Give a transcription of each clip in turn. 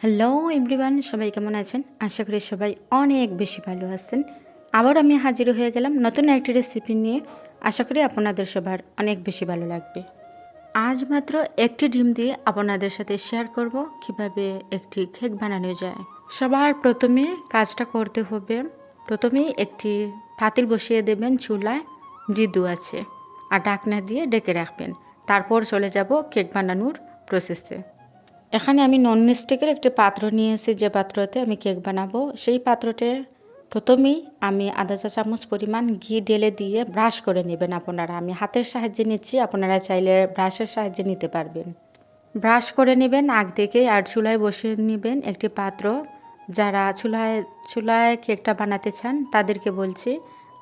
Hello everyone সবাই কেমন আছেন? আশা করি সবাই অনেক বেশি ভালো আছেন। আবার আমি হাজির হয়ে গেলাম নতুন একটি রেসিপি নিয়ে। আশা করি আপনাদের সবার অনেক বেশি ভালো লাগবে। আজ মাত্র একটি ডিম দিয়ে আপনাদের সাথে শেয়ার করব কীভাবে একটি কেক বানানো যায়। সবার প্রথমে কাজটা করতে হবে। প্রথমেই একটি পাতিল বসিয়ে দেবেন চুলায়। মৃদু আছে। আর ঢাকনা দিয়ে ডেকে রাখবেন। তারপর চলে যাব কেক বানানোর প্রসেসে এখানে আমি নন স্টিকের একটি পাত্র নিয়েছি যে পাত্রতে আমি কেক বানাবো। সেই পাত্রতে প্রথমেই আমি আধা চা চামচ পরিমাণ ঘি ঢেলে দিয়ে ব্রাশ করে নেবেন আপনারা। আমি হাতের সাহায্যে নিচ্ছি, আপনারা চাইলে ব্রাশের সাহায্যে নিতে পারবেন। ব্রাশ করে নেবেন, আগ থেকে আর চুলায় বসিয়ে নেবেন একটি পাত্র। যারা চুলায় চুলায় কেকটা বানাতে চান, তাদেরকে বলছি,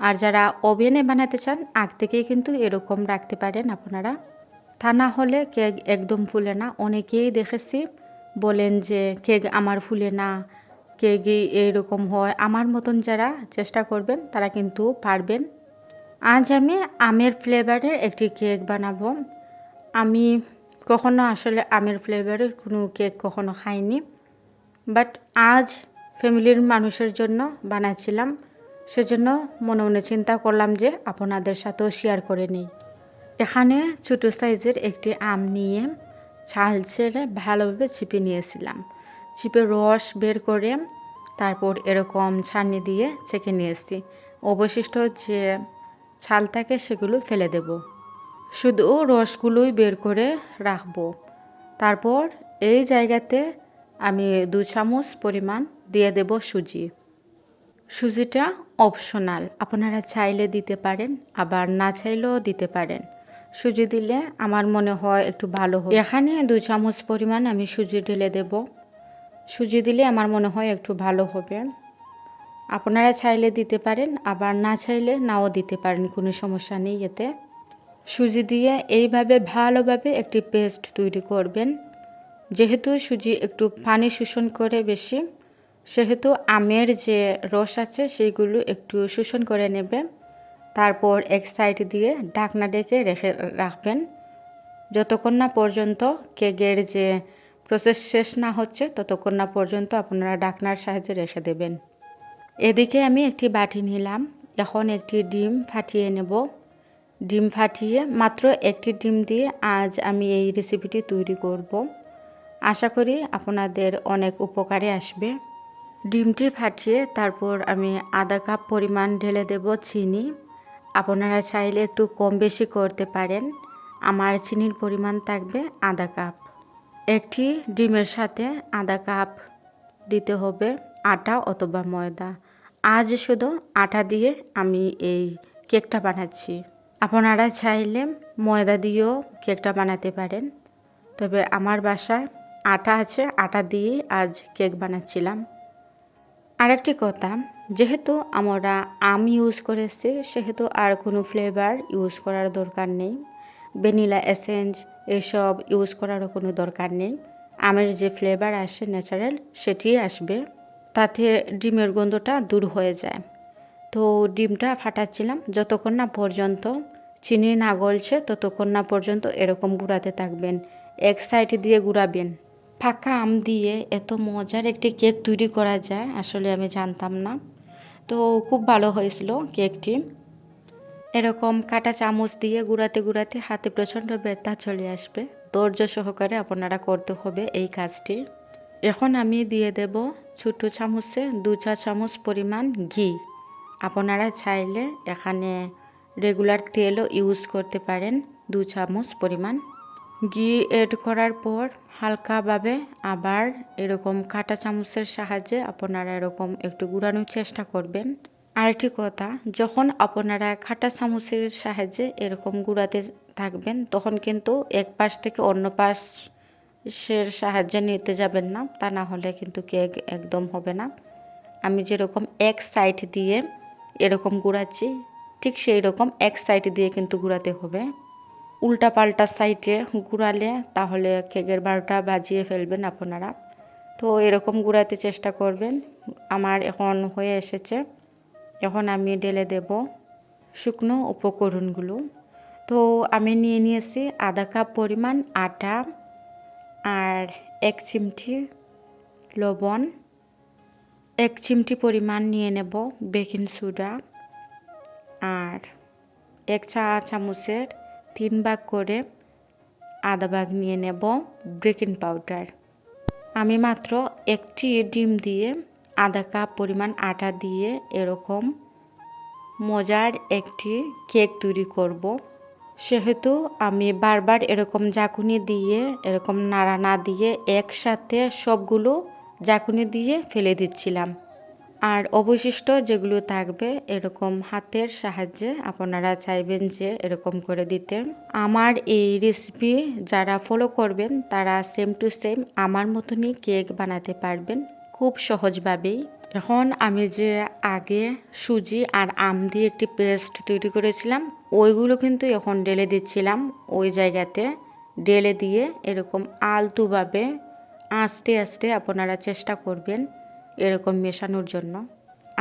আর যারা ওভেনে বানাতে চান, আগ থেকেই কিন্তু এরকম রাখতে পারেন আপনারা। তা না হলে কেক একদম ফুলে না। অনেকেই দেখেছি বলেন যে, কেক আমার ফুলে না কেক এরকম হয়। আমার মতন যারা চেষ্টা করবেন, তারা কিন্তু পারবেন। আজ আমি আমের ফ্লেভারের একটি কেক বানাবো। আমি কখনো আসলে আমের ফ্লেভারের কোনো কেক কখনো খাইনি, বাট আজ ফ্যামিলির মানুষের জন্য বানাচ্ছিলাম। সেজন্য মনে মনে চিন্তা করলাম যে, আপনাদের সাথেও শেয়ার করে নিই। এখানে ছোটো সাইজের একটি আম নিয়ে ছাল ছেড়ে ভালোভাবে চিপে নিয়েছিলাম। চিপে রস বের করে তারপর এরকম ছানি দিয়ে ছেঁকে নিয়েছি। অবশিষ্ট যে ছাল থাকে সেগুলো ফেলে দেব। শুধু রসগুলোই বের করে রাখব। তারপর এই জায়গাতে আমি দু চামচ পরিমাণ দিয়ে দেব সুজি। সুজিটা অপশনাল, আপনারা চাইলে দিতে পারেন, আবার না চাইলেও দিতে পারেন। সুজি দিলে আমার মনে হয় একটু ভালো হবে। এখানে দুই চামচ পরিমাণ আমি সুজি ঢেলে দেব। সুজি দিলে আমার মনে হয় একটু ভালো হবে। আপনারা চাইলে দিতে পারেন, আবার না চাইলে নাও দিতে পারেন, কোনো সমস্যা নেই এতে। সুজি দিয়ে এইভাবে ভালোভাবে একটি পেস্ট তৈরি করবেন। যেহেতু সুজি একটু পানি শোষণ করে বেশি, সেহেতু আমের যে রস আছে সেইগুলো একটু শোষণ করে নেবে। তারপর এক সাইড দিয়ে ঢাকনা ডেকে রেখে রাখবেন। যতক্ষণ না পর্যন্ত কেকের যে প্রসেস শেষ না হচ্ছে, ততক্ষণ না পর্যন্ত আপনারা ঢাকনার সাহায্যে রেখে দেবেন। এদিকে আমি একটি বাটি নিলাম। এখন একটি ডিম ফাটিয়ে নেব। ডিম ফাটিয়ে মাত্র একটি ডিম দিয়ে আজ আমি এই রেসিপিটি তৈরি করব। আশা করি আপনাদের অনেক উপকারে আসবে। ডিমটি ফাটিয়ে তারপর আমি আধা কাপ পরিমাণ ঢেলে দেব চিনি। আপনারা চাইলে একটু কম বেশি করতে পারেন। আমার চিনির পরিমাণ থাকবে আধা কাপ। একটি ডিমের সাথে আধা কাপ দিতে হবে আটা অথবা ময়দা। আজ শুধু আটা দিয়ে আমি এই কেকটা বানাচ্ছি। আপনারা চাইলে ময়দা দিয়েও কেকটা বানাতে পারেন। তবে আমার বাসায় আটা আছে, আটা দিয়ে আজ কেক বানাচ্ছিলাম। আরেকটি কথা যেহেতু আমরা আম ইউজ করেছি, সেহেতু আর কোনো ফ্লেভার ইউজ করার দরকার নেই। ভ্যানিলা এসেন্স এসব ইউজ করারও কোনো দরকার নেই। আমের যে ফ্লেভার আসে ন্যাচারাল সেটি আসবে। তাতে ডিমের গন্ধটা দূর হয়ে যায়। তো ডিমটা ফাটাচ্ছিলাম যতক্ষণ না পর্যন্ত। চিনি না গলছে ততক্ষণ না পর্যন্ত এরকম গুঁড়াতে থাকবেন। এক সাইড দিয়ে গুঁড়াবেন। ফাঁকা আম দিয়ে এত মজার একটি কেক তৈরি করা যায়, আসলে আমি জানতাম না। তো খুব ভালো হয়েছিল কেকটি। এরকম কাটা চামচ দিয়ে গুঁড়াতে গুঁড়াতে হাতে প্রচণ্ড ব্যথা চলে আসবে। ধৈর্য সহকারে আপনারা করতে হবে এই কাজটি। এখন আমি দিয়ে দেব ছোট চামচে দু চা চামচ পরিমাণ ঘি। আপনারা চাইলে এখানে রেগুলার তেলও ইউজ করতে পারেন। দু চামচ পরিমাণ ঘি এড করার পর হালকাভাবে আবার এরকম কাটা চামচের সাহায্যে আপনারা এরকম একটু গুড়ানোর চেষ্টা করবেন। আরেকটি কথা, যখন আপনারা কাটা চামচের সাহায্যে এরকম গুঁড়াতে থাকবেন, তখন কিন্তু এক পাশ থেকে অন্য পাশের সাহায্যে নিতে যাবেন না, তা না হলে কিন্তু কেক একদম হবে না। আমি যেরকম এক সাইড দিয়ে এরকম গুঁড়াচ্ছি, ঠিক সেই রকম এক সাইড দিয়ে কিন্তু গুঁড়াতে হবে। উল্টা পাল্টা সাইডে গুড়ালে তাহলে কেকের বারোটা বাজিয়ে ফেলবেন আপনারা। তো এরকম গুড়াতে চেষ্টা করবেন। আমার এখন হয়ে এসেছে। এখন আমি ঢেলে দেব শুকনো উপকরণগুলো। তো আমি নিয়ে নিয়েছি আধা কাপ পরিমাণ আটা আর এক চিমটি লবণ। এক চিমটি পরিমাণ নিয়ে নেব বেকিং সোডা। আর এক চা চামচের তিন ভাগ করে আধা ভাগ নিয়ে নেব বেকিং পাউডার। আমি মাত্র একটি ডিম দিয়ে আধা কাপ পরিমাণ আটা দিয়ে এরকম মজার একটি কেক তৈরি করব। সেহেতু আমি বারবার এরকম জাকুনি দিয়ে, এরকম নাড়া না দিয়ে একসাথে সবগুলো জাকুনি দিয়ে ফেলে দিচ্ছিলাম। আর অবশিষ্ট যেগুলো থাকবে, এরকম হাতের সাহায্যে আপনারা চাইবেন যে এরকম করে দিতে। আমার এই রেসিপি যারা ফলো করবেন, তারা সেম টু সেম আমার মতনই কেক বানাতে পারবেন খুব সহজভাবেই। এখন আমি যে আগে সুজি আর আম দিয়ে একটি পেস্ট তৈরি করেছিলাম, ওইগুলো কিন্তু এখন ডেলে দিচ্ছিলাম ওই জায়গাতে। ডেলে দিয়ে এরকম আলতুভাবে আস্তে আস্তে আপনারা চেষ্টা করবেন। এরকম মেশানোর জন্য।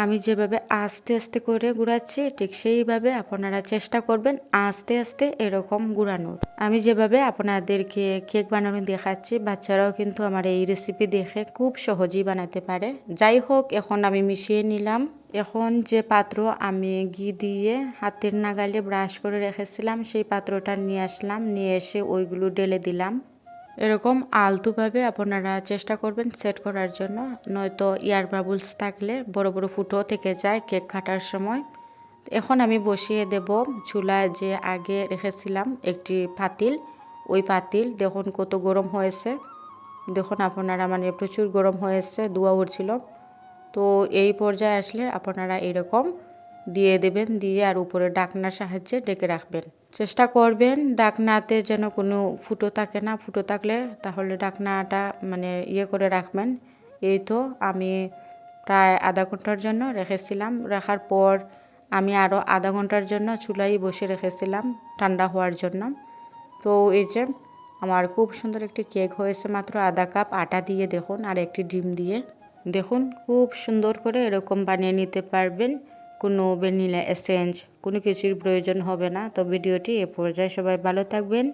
আমি যেভাবে আস্তে আস্তে করে গুড়াচ্ছি ঠিক সেইভাবে আপনারা চেষ্টা করবেন আস্তে আস্তে এরকম গুড়ানোর আমি যেভাবে আপনাদেরকে কেক বানানো দেখাচ্ছি, বাচ্চারাও কিন্তু আমার এই রেসিপি দেখে খুব সহজেই বানাতে পারে। যাই হোক, এখন আমি মিশিয়ে নিলাম। এখন যে পাত্র আমি ঘি দিয়ে হাতের নাগালে ব্রাশ করে রেখেছিলাম, সেই পাত্রটা নিয়ে আসলাম, নিয়ে এসে ওইগুলো ডেলে দিলাম। এরকম আলতুভাবে আপনারা চেষ্টা করবেন সেট করার জন্য। নয়তো ইয়ার বাবুলস থাকলে বড় বড় ফুটো থেকে যায় কেক কাটার সময়। এখন আমি বসিয়ে দেব চুলায় যে আগে রেখেছিলাম একটি পাতিল। ওই পাতিল দেখুন কত গরম হয়েছে। দেখুন আপনারা মানে প্রচুর গরম হয়েছে, ধোয়া উঠছিল। তো এই পর্যায়ে আসলে আপনারা এরকম দিয়ে দেবেন, দিয়ে আর উপরে ডাকনার সাহায্যে ডেকে রাখবেন। চেষ্টা করবেন ডাকনাতে যেন কোনো ফুটো থাকে না। ফুটো থাকলে তাহলে ডাকনাটা মানে ইয়ে করে রাখবেন। এই তো আমি প্রায় আধা ঘণ্টার জন্য রেখেছিলাম। রাখার পর আমি আরও আধা ঘণ্টার জন্য চুলাই বসে রেখেছিলাম ঠান্ডা হওয়ার জন্য। তো এই যে আমার খুব সুন্দর একটি কেক হয়েছে মাত্র আধা কাপ আটা দিয়ে দেখুন আর একটি ডিম দিয়ে। দেখুন খুব সুন্দর করে এরকম বানিয়ে নিতে পারবেন। কোনো ভ্যানিলা এসেঞ্জ কোনো কিছুর প্রয়োজন হবে না। তো ভিডিওটি এ পর্যায়ে সবাই ভালো থাকবেন।